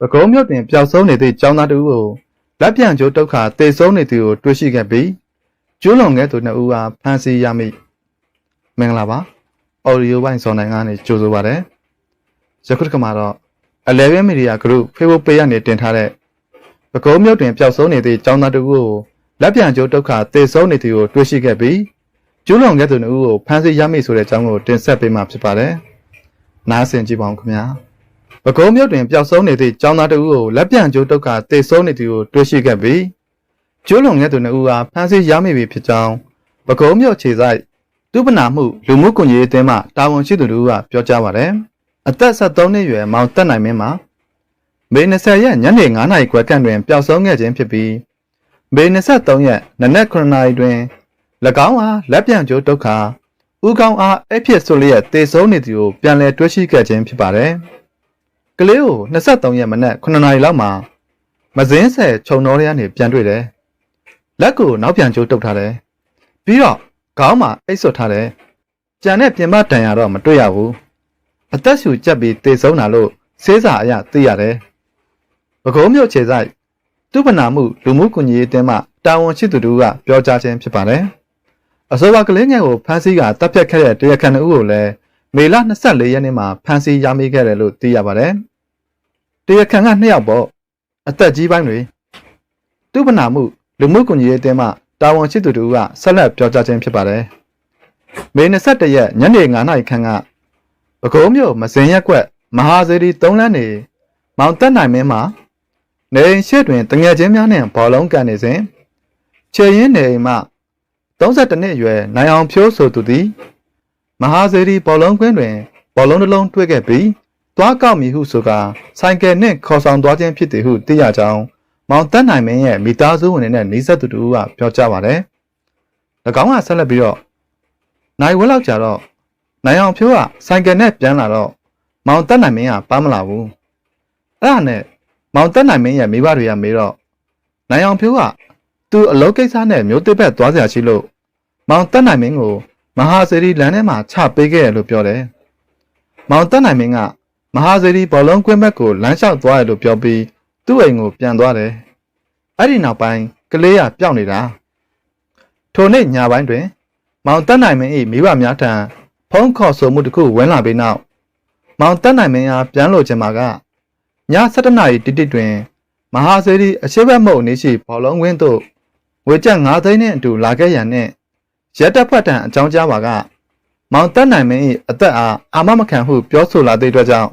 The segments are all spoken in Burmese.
ပကုံးမြို့တွင်ပျောက်ဆုံးနေသည့်ကျောင်းသားတစ်ဦးကိုလက်ပြန်ကျိုးဒုက္ခတေဆုံးနေသူကိုတွေ့ရှိခဲ့ပြီးကျူးလွန်ခဲ့သူနှစ်ဦးအားဖမ်းဆီးရမိမင်္ဂလာပါအော်ဒီယိုပိုင်းဇွန်နိုင်ကနေကြိုဆိုပါရစေယခုတစ်ခါမှာတော့11 Media Group Facebook Page ကနေတင်ထားတဲ့ပကုံးမြို့တွင်ပျောက်ဆုံးနေသည့်ကျောင်းသားတစ်ဦးကိုလက်ပြန်ကျိုးဒုက္ခတေဆုံးနေသူကိုတွေ့ရှိခဲ့ပြီးကျူးလွန်ခဲ့သူနှစ်ဦးကိုဖမ်းဆီးရမိဆိုတဲ့အကြောင်းကိုတင်ဆက်ပေးမှာဖြစ်ပါတယ်နားဆင်ကြည့်ပါဦးခင်ဗျာ။ ပကုံးမြို့တွင်ပျောက်ဆုံးနေသည့်ကျောင်းသားတဦးကိုလက်ပြန်ကျိုးတုတ်ကတေဆုံးနေသူကိုတွေ့ရှိခဲ့ပြီးကျိုးလွန်ခဲ့သူနှစ်ဦးဟာဖမ်းဆီးရမိပြီဖြစ်ကြောင်းပကုံးမြို့ခြေဆိုင်သူပနာမှုလူမှုကွန်ရက်အသင်းမှတာဝန်ရှိသူတို့ကပြောကြားပါတယ်။အသက်73နှစ်အရွယ်မောင်တက်နိုင်မင်းမှာမေ20ရက်ညနေ9နာရီခွဲခန့်တွင်ပျောက်ဆုံးခဲ့ခြင်းဖြစ်ပြီးမေ23ရက်နနက်9နာရီတွင်၎င်းအားလက်ပြန်ကျိုးတုတ်ခါဦးကောင်းအားအဖြစ်ဆိုလျက်တေဆုံးနေသူကိုပြန်လည်တွေ့ရှိခဲ့ခြင်းဖြစ်ပါတယ်။ ကလေးကို23ရက်မနက်9နာရီလောက်မှာမစင်းဆယ်ခြုံတော်ရကနေပြန်တွေ့တယ်။လက်ကိုနောက်ပြန်ကျိုးတုပ်ထားတယ်။ပြီးတော့ခေါင်းမှာအိတ်ဆွတ်ထားတယ်။ကြံတဲ့ပြင်ပတန်ရတော့မတွေ့ရဘူး။အသက်ရှူကျက်ပြီးတေဆုံးတာလို့စေးစာအရသိရတယ်။ပကုံးမြို့ခြေဆိုင်သူပနာမှုလူမှုကွန်ရက်အတင်းမှတာဝန်ရှိသူတို့ကပြောကြားခြင်းဖြစ်ပါတယ်။အဆိုပါကလေးငယ်ကိုဖမ်းဆီးကတပ်ဖြတ်ခဲ့တဲ့တရားခံတို့ကိုလည်း မေလ24ရက်နေ့မှာဖမ်းဆီးရမိခဲ့တယ်လို့သိရပါတယ်။တရားခံက2ယောက်ပေါ့အသက်ကြီးပိုင်းတွေသူပနာမှုလူမှုကွန်ရက်အတင်းမှတာဝန်ရှိသူတို့ကဆက်လက်ပြောကြားခြင်းဖြစ်ပါတယ်။မေ21ရက်ညနေ9:00နာရီခန့်ကပဲခူးမြို့မစင်ရက်ကွက်မဟာစေတီ3လမ်းနေမောင်တက်နိုင်မင်းမှာနေအိမ်ရှိတွင်တငယ်ချင်းများနှင့်ဘောလုံးကန်နေစဉ်ခြေရင်းနေအိမ်မှ32နှစ်အရွယ်နိုင်အောင်ဖြိုးဆိုသူသည် မဟာစေရီဘောလုံးကွင်းတွင်ဘောလုံးတစ်လုံးတွေ့ခဲ့ပြီးသွားကောက်မည်ဟုဆိုကာဆိုင်ကယ်နှင့်ခေါ်ဆောင်သွားခြင်းဖြစ်သည်ဟုသိရကြောင်းမောင်တက်နိုင်မင်းရဲ့မိသားစုဝင်တွေနဲ့နှိစက်သူတို့ကပြောကြပါတယ်။၎င်းကဆက်လက်ပြီးတော့နိုင်ဝက်လောက်ကြာတော့နိုင်အောင်ဖြိုးကဆိုင်ကယ်နဲ့ပြန်လာတော့မောင်တက်နိုင်မင်းကပါမလာဘူး။အဲ့ဒါနဲ့မောင်တက်နိုင်မင်းရဲ့မိဘတွေကမေးတော့နိုင်အောင်ဖြိုးကသူ့အလုပ်ကိစ္စနဲ့မျိုးတစ်ဘက်သွားစရာရှိလို့မောင်တက်နိုင်မင်းကို မဟာစေရီလမ်းထဲမှာချပေးခဲ့ရလို့ပြောတယ်။မောင်တက်နိုင်မင်းကမဟာစေရီဘောလုံးကွင်းဘက်ကိုလမ်းလျှောက်သွားရလို့ပြောပြီးသူ့အိမ်ကိုပြန်သွားတယ်။အဲ့ဒီနောက်ပိုင်းကလေးကပျောက်နေတာ။ထိုနေ့ညပိုင်းတွင် မောင်တက်နိုင်မင်း၏မိဘများထံဖုန်းခေါ်ဆိုမှုတစ်ခုဝင်လာပြီးနောက်မောင်တက်နိုင်မင်းအားပြန်လို့ချင်မှာကည7:00နာရီတိတိတွင်မဟာစေရီအရှိတ်ဘက်မုတ်နေရှိဘောလုံးကွင်းသို့ဝေကျပ်9သိန်းနှင့်အတူလာခဲ့ရန်နှင့် ရက်တက်ဖတ်တံအကြောင်းကြားပါကမောင်တက်နိုင်မင်း၏အသက်အားအာမမခံဟုပြောဆိုလာသည့်အတွက်ကြောင့်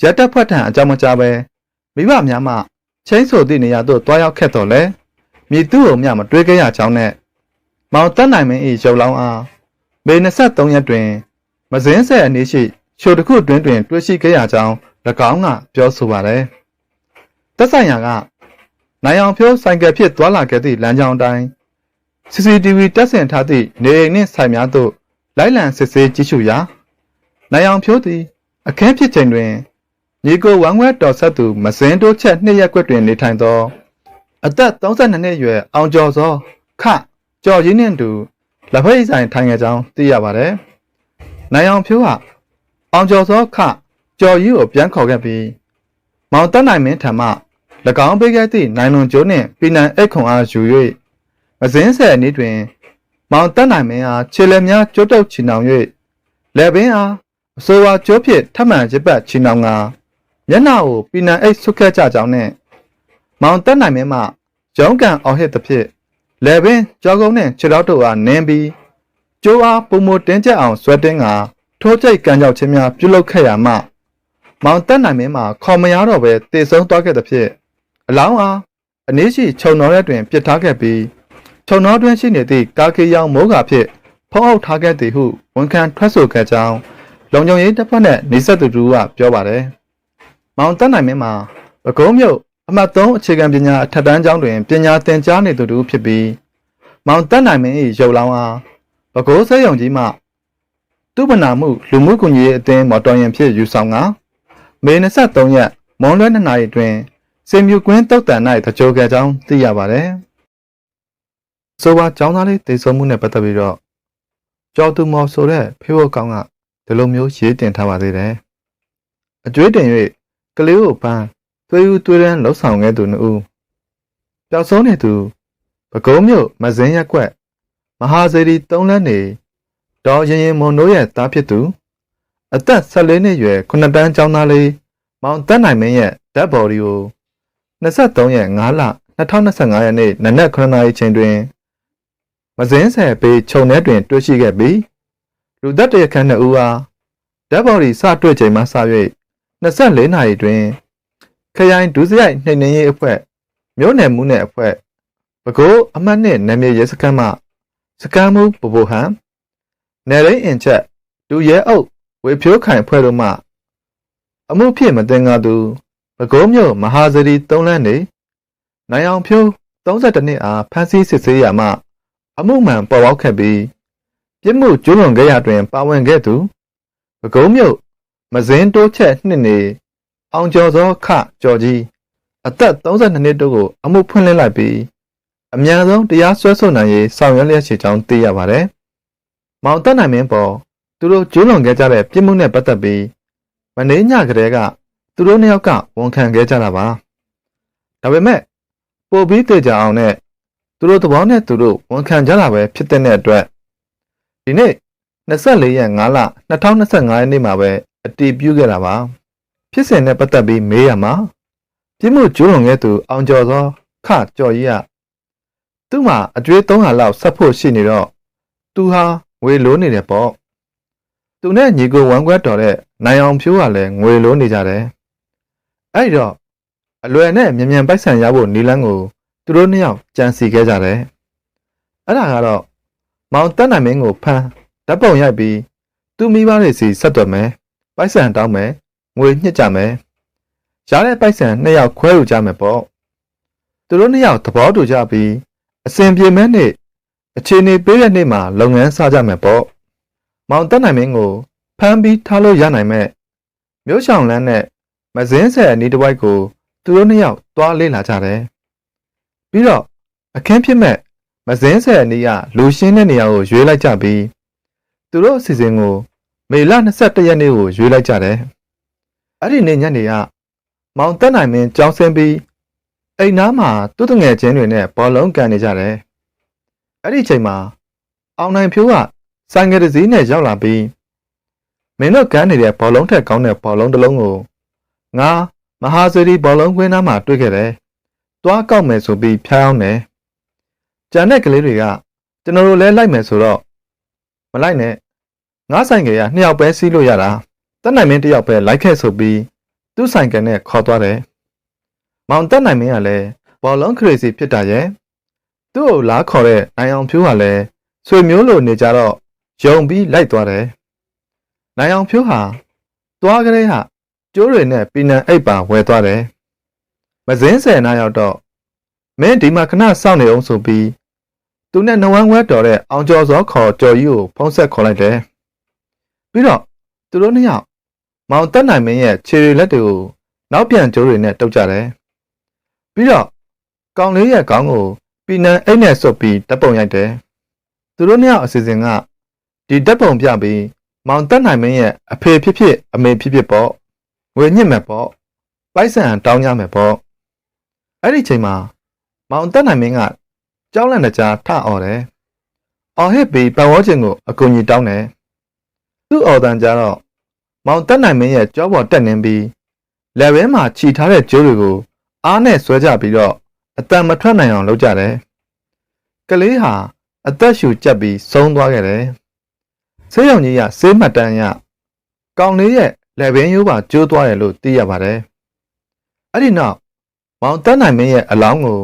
ရက်တက်ဖတ်တံအကြောင်းမကြားပဲမိဘများမှချင်းဆိုသည့်နေရာသို့တွားရောက်ခဲ့တော်လဲမြည်သူ့ကိုမျှမတွေးခဲ့ရကြောင်းနဲ့မောင်တက်နိုင်မင်း၏ရုပ်လောင်းအားမေ23ရက်တွင်မစင်းဆက်အနည်းရှိချိုတစ်ခုတွင်တွင်တွေ့ရှိခဲ့ရကြောင်း၎င်းကပြောဆိုပါတယ်သက်ဆိုင်ရာကနိုင်အောင်ဖြိုးဆိုင်ကယ်ဖြစ်သွားလာခဲ့သည့်လမ်းကြောင်းတိုင်း CCTV တက်ဆင်ထားသည့်နေအိမ်နှင့်ဆိုင်များသို့လိုက်လံစစ်ဆေးကြည့်ရှုရာနိုင်အောင်ဖြိုးသည်အခင်းဖြစ်ချိန်တွင်ညီကိုဝမ်ဝဲတော်ဆက်သူမစင်းတိုးချက်နှစ်ရက်ကွက်တွင်နေထိုင်သော အသက်32နှစ်အရွယ်အောင်ကျော်စောခကျော်ရင်းနှင့်တူလက်ဖက်ရည်ဆိုင်ထိုင်ခဲ့ကြောင်းသိရပါသည်။နိုင်အောင်ဖြိုးကအောင်ကျော်စောခကျော်ရီကိုပြန်ခေါ်ခဲ့ပြီးမောင်တက်နိုင်မင်းထံမှ၎င်းပေးခဲ့သည့်နိုင်လွန်ကျိုးနှင့်ပြည်နံအိတ်ခွန်အားယူ၍ မစင်းဆယ်နေ့တွင် မောင်တက်နိုင်မင်းအားခြေလက်များကျိုးတုပ်ချီနှောင်၍လက်ပင်အားအဆိုပါကျိုးဖြင့်ထပ်မံရစ်ပတ်ချီနှောင်ကမျက်နှာကိုပြည်နံအိတ်ဆုတ်ခဲ့ကြကြောင်းနှင့်မောင်တက်နိုင်မင်းမှရုံးကန်အောင်ဟစ်သဖြင့်လက်ပင်ကြောကုန်းနှင့်ခြေထောက်တို့အားနင်းပြီးကျိုးအားပုံမတင်းကျပ်အောင်ဆွဲတင်းကထိုးကျိတ်ကန်ကြောက်ခြင်းများပြုလုပ်ခဲ့ရမှမောင်တက်နိုင်မင်းမှာခေါ်မရတော့ပဲတည်ဆုံးသွားခဲ့သဖြင့်အလောင်းအားအနည်းရှိခြုံတော်ရက်တွင်ပြစ်ထားခဲ့ပြီး ခြုံတော်တွင်ရှိနေသည့်ကာကေရောင်မိုးကာဖြင့်ဖုံးအုပ်ထားခဲ့သည်ဟုဝန်ခံထွက်ဆိုခဲ့ကြောင်းလုံခြုံရေးတပ်ဖွဲ့နှင့်နေဆက်သူတို့ကပြောပါတယ်။မောင်တက်နိုင်မင်းမှာပကုံးမြို့အမှတ်3အခြေခံပညာအထက်တန်းကျောင်းတွင်ပညာသင်ကြားနေသူတို့ဖြစ်ပြီးမောင်တက်နိုင်မင်း၏ရုပ်လောင်းအားပကိုးဆဲယုံကြီးမှသူပနာမှုလူမှုကွန်ရက်အသင်းမော်တော်ယာဉ်ဖြင့်ယူဆောင်ကမေ23ရက်မွန်လွဲ2နာရီတွင်စင်မြူကွင်းတုတ်တန်၌တကြိုခဲ့ကြောင်းသိရပါတယ်။ ဆိုပါကျောင်းသားလေးတေဆုံးမှုနဲ့ပတ်သက်ပြီးတော့ကျော်သူမော်ဆိုတဲ့ဖေဖို့ကောင်ကဒီလိုမျိုးရေးတင်ထားပါသေးတယ်။အကျွေးတင်၍ကလေးကိုပန်းသွေးဦးသွေးရန်လှုပ်ဆောင်ခဲ့သူနှစ်ဦးပျောက်ဆုံးနေသူပကုံးမြို့မဇင်းရက်ကွက်မဟာစေတီသုံးလန်းနေဒေါ်ရင်ရင်မွန်တို့ရဲ့သားဖြစ်သူအသက်14နှစ်ရွယ်ခုနှစ်တန်းကျောင်းသားလေးမောင်တက်နိုင်မင်းရဲ့ဓာတ်ဘော်ဒီကို23ရက်5လ2025ရက်နေ့နနက်9:00နာရီချိန်တွင် မဇင်းဆယ်ပေခြုံထဲတွင် တွေ့ရှိခဲ့ပြီးလူသက်တရခန့်နှစ်ဦးအားဓာတ်ဘော်ဒီစတွေ့ချိန်မှစ၍24နာရီတွင်ခရိုင်ဒုစရိုက်နှိမ်နင်းရေးအဖွဲ့မြို့နယ်မှုနယ်အဖွဲ့ပဲခူးအမှတ်နှစ်နယ်မြေရဲစခန်းမှစကမ်းမှုပပူဟန်နယ်ရင်းအင်ချက်ဒူရဲအုပ်ဝေဖြိုးခိုင်ဖွဲ့တို့မှအမှုဖြစ်မတင်ကားသူပဲခူးမြို့မဟာစရီ၃လမ်းနေနိုင်အောင်ဖြိုး32နှစ်အားဖမ်းဆီးစစ်ဆေးရမှ အမှုမှန်ပေါ်ပေါက်ခဲ့ပြီးပြစ်မှုကျူးလွန်ခဲ့ရတွင် ပါဝင်ခဲ့သူပဲခူးမြို့မစင်းတိုးချက်နှစ်နေအောင်ကျော်စောခကျော်ကြီးအသက်32နှစ်တို့ကိုအမှုဖွင့်လှစ်လိုက်ပြီးအများဆုံးတရားစွဲဆိုနိုင်ရေးဆောင်ရွက်လျက်ရှိကြောင်းသိရပါတယ်။မောင်တက်နိုင်မင်းပေါ်သူတို့ကျူးလွန်ခဲ့ကြတဲ့ပြစ်မှုနဲ့ပတ်သက်ပြီးမနေ့ညကတည်းကသူတို့နှစ်ယောက်ကဝန်ခံခဲ့ကြတာပါ။ဒါပေမဲ့ပိုပြီးသိကြအောင်နဲ့ သူတို့သဘောနဲ့သူတို့ဝန်ခံကြတာပဲဖြစ်တဲ့အတွက်ဒီနေ့24ရက်5လ2025ရက်နေ့မှာပဲအတည်ပြုခဲ့တာပါ။ဖြစ်စဉ်နဲ့ပတ်သက်ပြီးမေးရမှာပြစ်မှုကျူးလွန်ခဲ့သူအောင်ကျော်သောခကျော်ကြီးကသူ့မှာအကျွေး300လောက်ဆက်ဖို့ရှိနေတော့သူဟာငွေလိုးနေတယ်ပေါ့သူနဲ့ညီကိုဝမ်းကွက်တော်တဲ့နိုင်အောင်ဖြိုးကလည်းငွေလိုးနေကြတယ်အဲ့တော့အလွယ်နဲ့မြန်မြန်ပိုက်ဆံရဖို့နီလန်းကို သူတို့နှစ်ယောက်ကြံစီခဲ့ကြတယ်အဲ့ဒါကတော့မောင်တက်နိုင်မင်းကိုဖမ်းဓာတ်ပုံရိုက်ပြီးသူ့မိဘတွေစီဆက်သွယ်မယ်ပိုက်ဆံတောင်းမယ်ငွေညှစ်ကြမယ်ရတဲ့ပိုက်ဆံနှစ်ယောက်ခွဲယူကြမယ်ပေါ့သူတို့နှစ်ယောက်သဘောတူကြပြီးအစဉ်ပြေမဲ့နေ့အခြေအနေပေးတဲ့နေ့မှာလုပ်ငန်းစကြမယ်ပေါ့မောင်တက်နိုင်မင်းကိုဖမ်းပြီးထားလို့ရနိုင်မဲ့မြို့ဆောင်လန်းနဲ့မစင်းဆယ်အနီးတစ်ဝိုက်ကိုသူတို့နှစ်ယောက်သွားလေ့လာကြတယ် ပြီးတော့အခင်းဖြစ်မဲ့မစင်းဆယ်အနီးကလူရှင်းတဲ့နေရာကိုရွေးလိုက်ကြပြီးသူတို့အစီအစဉ်ကို မေလ22ရက်နေ့ကိုရွေးလိုက်ကြတယ်အဲ့ဒီနေ့ညနေကမောင်တက်နိုင်မင်းကြောင်းဆင်းပြီးအိမ်နားမှာသူ့တငယ်ချင်းတွေနဲ့ဘောလုံးကန်နေကြတယ်။အဲ့ဒီချိန်မှာအောင်နိုင်ဖြိုးကဆိုင်ကယ်တစ်စီးနဲ့ရောက်လာပြီးမင်းတို့ကန်နေတဲ့ဘောလုံးထက်ကောင်းတဲ့ဘောလုံးတစ်လုံးကိုငါမဟာစေရီဘောလုံးခွင်းသားမှာတွေ့ခဲ့တယ်။ သွားကောက်မယ်ဆိုပြီးဖျားအောင်တယ်။ကြံတဲ့ကလေးတွေကကျွန်တော်တို့လည်းလိုက်မယ်ဆိုတော့မလိုက်နဲ့ငါဆိုင်ကယ်ကနှစ်ယောက်ပဲစီးလို့ရတာ။တက်နိုင်မင်းတစ်ယောက်ပဲလိုက်ခဲ့ဆိုပြီးသူ့ဆိုင်ကယ်နဲ့ခေါ်သွားတယ်။မောင်တက်နိုင်မင်းကလည်းဘောလုံးခရေစီဖြစ်တာရဲ့သူ့ကိုလားခေါ်တဲ့နိုင်အောင်ဖြိုးကလည်းဆွေမျိုးလိုနေကြတော့ယုံပြီးလိုက်သွားတယ်။နိုင်အောင်ဖြိုးဟာသွားကလေးဟာကျိုးတွေနဲ့ပီနံအိပ်ပါဝယ်သွားတယ်။ မစင်းဆယ်နာရောက်တော့မင်းဒီမှာခဏစောင့်နေအောင်ဆိုပြီးသူနဲ့နဝမ်းဝဲတော်တဲ့အောင်ကျော်စောခေါ်ကျော်ကြီးကိုဖုံးဆက်ခေါ်လိုက်တယ်။ပြီးတော့သူတို့နှစ်ယောက်မောင်တက်နိုင်မင်းရဲ့ခြေရည်လက်တွေကိုနောက်ပြန်ကျိုးတွေနဲ့တုပ်ကြတယ်။ပြီးတော့ကောင်လေးရဲ့ခေါင်းကိုပီနံအိတ်နဲ့ဆွတ်ပြီးတပ်ပုံရိုက်တယ်။သူတို့နှစ်ယောက်အစီအစဉ်ကဒီတပ်ပုံပြပြီးမောင်တက်နိုင်မင်းရဲ့အဖေဖြစ်ဖြစ်အမေဖြစ်ဖြစ်ပေါ့ငွေညစ်မယ်ပေါ့ပိုက်ဆံတောင်းကြမယ်ပေါ့ အဲ့ဒီချိန်မှာမောင်တက်နိုင်မင်းကကြောက်လန့်တကြားထအော်တယ်။အော်ဟစ်ပြီးပတ်ဝန်းကျင်ကိုအကူအညီတောင်းတယ်။သူ့အော်တန်ကြတော့မောင်တက်နိုင်မင်းရဲ့ကြောပေါ်တက်နေပြီးလက်ဝဲမှာခြိထားတဲ့ကျိုးတွေကိုအားနဲ့ဆွဲကြပြီးတော့အတန်မထွက်နိုင်အောင်လုပ်ကြတယ်။ကလေးဟာအသက်ရှူကျက်ပြီးဆုံးသွားခဲ့တယ်။ဆေးရုံကြီးကဆေးမှတ်တမ်းရကောင်လေးရဲ့လက်ဘင်းရိုးပါကျိုးသွားတယ်လို့သိရပါတယ်။အဲ့ဒီနောက် မောင်တက်နိုင်မင်းရဲ့အလောင်းကို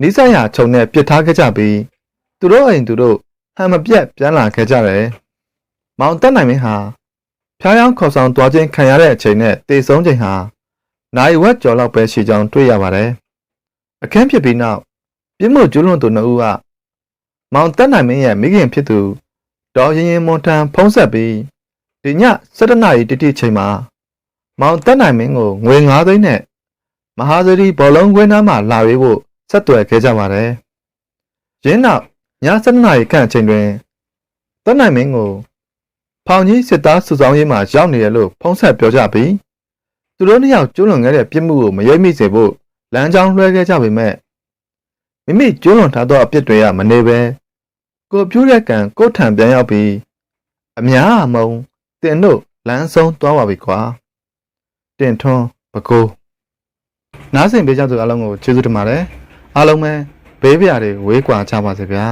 နိစ္စရခြုံနဲ့ပစ်ထားခဲ့ကြပြီးသူတို့အိမ်သူတို့ဟန်မပြတ်ပြန်လာခဲ့ကြတယ်။မောင်တက်နိုင်မင်းဟာဖျားယောင်းခေါ်ဆောင်သွားခြင်းခံရတဲ့အချိန်နဲ့တေဆုံးချိန်ဟာနိုင်ဝက်ကျော်လောက်ပဲရှိကြောင်းတွေ့ရပါတယ်။အခင်းဖြစ်ပြီးနောက်ပြစ်မှုကျူးလွန်သူနှစ်ဦးကမောင်တက်နိုင်မင်းရဲ့မိခင်ဖြစ်သူဒေါ်ရင်ရင်မွန်ထန်ဖုံးဆက်ပြီးဒီည7နာရီတိတိချိန်မှာမောင်တက်နိုင်မင်းကိုငွေ9သိန်းနဲ့ မဟာသရီဘောလုံးခွင်းသားမှာလာရွေးဖို့ဆက်သွယ်ခဲ့ကြပါတယ်။ရင်းနောက်ည7နာရီခန့်အချိန်တွင်တက်နိုင်မင်းကိုဖောင်ကြီးစစ်သားစုဆောင်ရေးမှာရောက်နေတယ်လို့ဖုံးဆက်ပြောကြပြီးသူတို့နှစ်ယောက်ကျူးလွန်ခဲ့တဲ့ပြစ်မှုကိုမရိပ်မိစေဖို့လမ်းကြောင်းလွှဲခဲ့ကြပေမဲ့မိမိကျူးလွန်ထားသောအပြစ်တွေကမနေပဲကိုပြူးတဲ့ကံကိုယ့်ထံပြန်ရောက်ပြီးအများအမုံတင်တို့လမ်းဆုံးသွားပါပြီကွာတင်ထွန်းပကိုး နားဆင်ပေးကြသူအားလုံးကိုကျေးဇူးတင်ပါတယ်အားလုံးပဲဘေးပြာတွေဝေးကွာကြပါစေဗျာ